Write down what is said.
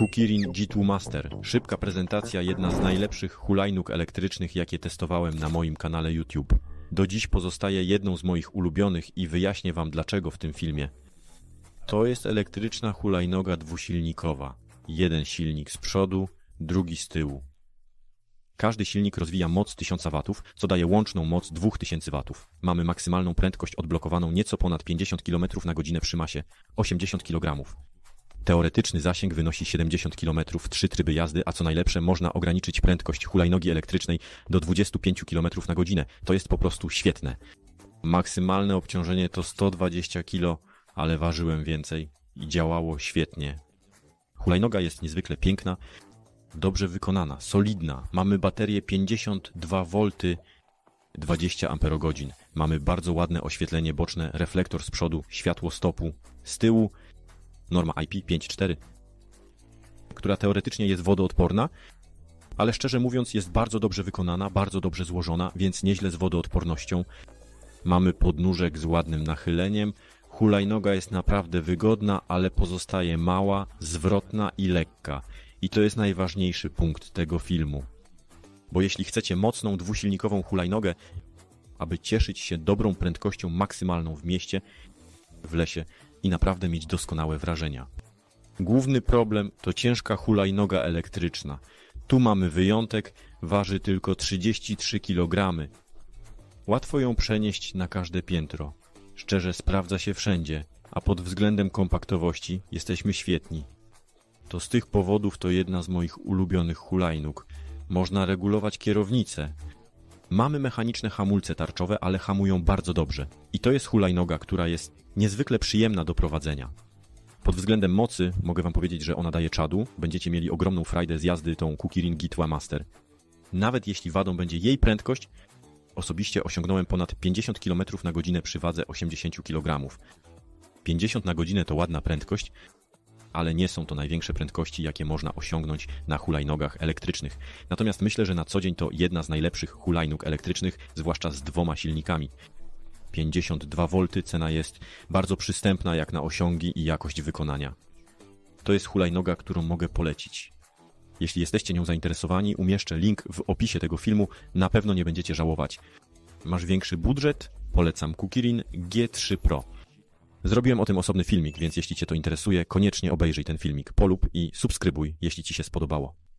Kukirin G2 Master. Szybka prezentacja, jedna z najlepszych hulajnóg elektrycznych, jakie testowałem na moim kanale YouTube. Do dziś pozostaje jedną z moich ulubionych i wyjaśnię Wam dlaczego w tym filmie. To jest elektryczna hulajnoga dwusilnikowa. Jeden silnik z przodu, drugi z tyłu. Każdy silnik rozwija moc 1000 W, co daje łączną moc 2000 W. Mamy maksymalną prędkość odblokowaną nieco ponad 50 km na godzinę przy masie 80 kg. Teoretyczny zasięg wynosi 70 km trzy tryby jazdy, a co najlepsze można ograniczyć prędkość hulajnogi elektrycznej do 25 km na godzinę. To jest po prostu świetne. Maksymalne obciążenie to 120 kg, ale ważyłem więcej i działało świetnie. Hulajnoga jest niezwykle piękna, dobrze wykonana, solidna. Mamy baterię 52 V, 20 Ah. Mamy bardzo ładne oświetlenie boczne, reflektor z przodu, światło stopu. Z tyłu norma IP54, która teoretycznie jest wodoodporna, ale szczerze mówiąc jest bardzo dobrze wykonana, bardzo dobrze złożona, więc nieźle z wodoodpornością. Mamy podnóżek z ładnym nachyleniem. Hulajnoga jest naprawdę wygodna, ale pozostaje mała, zwrotna i lekka. I to jest najważniejszy punkt tego filmu. Bo jeśli chcecie mocną dwusilnikową hulajnogę, aby cieszyć się dobrą prędkością maksymalną w mieście, w lesie i naprawdę mieć doskonałe wrażenia. Główny problem to ciężka hulajnoga elektryczna. Tu mamy wyjątek, waży tylko 33 kg. Łatwo ją przenieść na każde piętro. Szczerze sprawdza się wszędzie, a pod względem kompaktowości jesteśmy świetni. To z tych powodów to jedna z moich ulubionych hulajnóg. Można regulować kierownicę. Mamy mechaniczne hamulce tarczowe, ale hamują bardzo dobrze. I to jest hulajnoga, która jest niezwykle przyjemna do prowadzenia. Pod względem mocy mogę wam powiedzieć, że ona daje czadu. Będziecie mieli ogromną frajdę z jazdy tą Kukirin Gitwa Master. Nawet jeśli wadą będzie jej prędkość, osobiście osiągnąłem ponad 50 km na godzinę przy wadze 80 kg. 50 na godzinę to ładna prędkość, ale nie są to największe prędkości, jakie można osiągnąć na hulajnogach elektrycznych. Natomiast myślę, że na co dzień to jedna z najlepszych hulajnóg elektrycznych, zwłaszcza z dwoma silnikami. 52 V cena jest bardzo przystępna jak na osiągi i jakość wykonania. To jest hulajnoga, którą mogę polecić. Jeśli jesteście nią zainteresowani, umieszczę link w opisie tego filmu, na pewno nie będziecie żałować. Masz większy budżet? Polecam Kukirin G3 Pro. Zrobiłem o tym osobny filmik, więc jeśli Cię to interesuje, koniecznie obejrzyj ten filmik, polub i subskrybuj, jeśli Ci się spodobało.